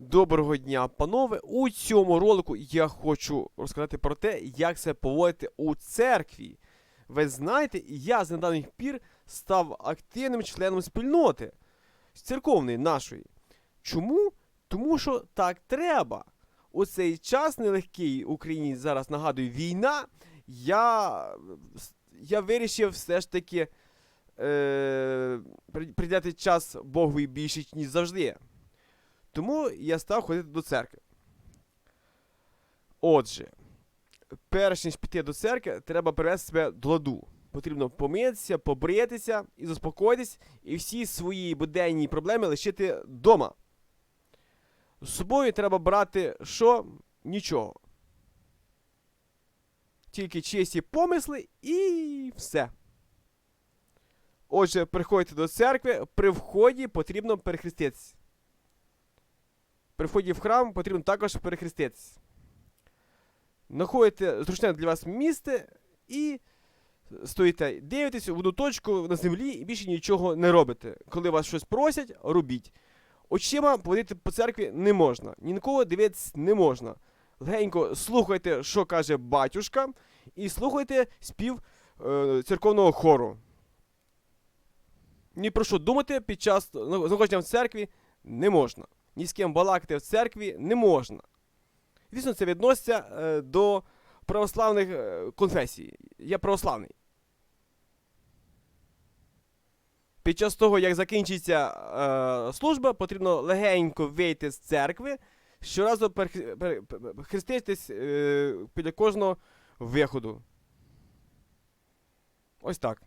Доброго дня, панове! У цьому ролику я хочу розказати про те, як себе поводити у церкві. Ви знаєте, я з недавніх пір став активним членом спільноти церковної нашої. Чому? Тому що так треба. У цей час нелегкий Україні зараз нагадую війна. Я, я вирішив все ж таки е, при- приділяти час Богові більше, ніж завжди. Тому я став ходити до церкви. Отже, перш ніж піти до церкви, треба привести себе до ладу. Потрібно помитися, побритися і заспокоїтись, і всі свої буденні проблеми лишити вдома. З собою треба брати що? Нічого. Тільки чисті помисли і все. Отже, приходьте до церкви, при вході потрібно перехреститися. При вході в храм потрібно також перехреститися. Знаходите зручне для вас місце і стоїте, дивитесь в одну точку на землі і більше нічого не робите. Коли вас щось просять, робіть. Очима поводити по церкві не можна. Ні на кого дивитись не можна. Легенько слухайте, що каже батюшка, і слухайте спів е, церковного хору. Ні про що думати під час знаходження в церкві не можна. Ні з ким балакати в церкві не можна. Звісно, це відноситься е, до православних е, конфесій. Я православний. Під час того, як закінчиться е, служба, потрібно легенько вийти з церкви, щоразу хреститись е, біля кожного виходу. Ось так.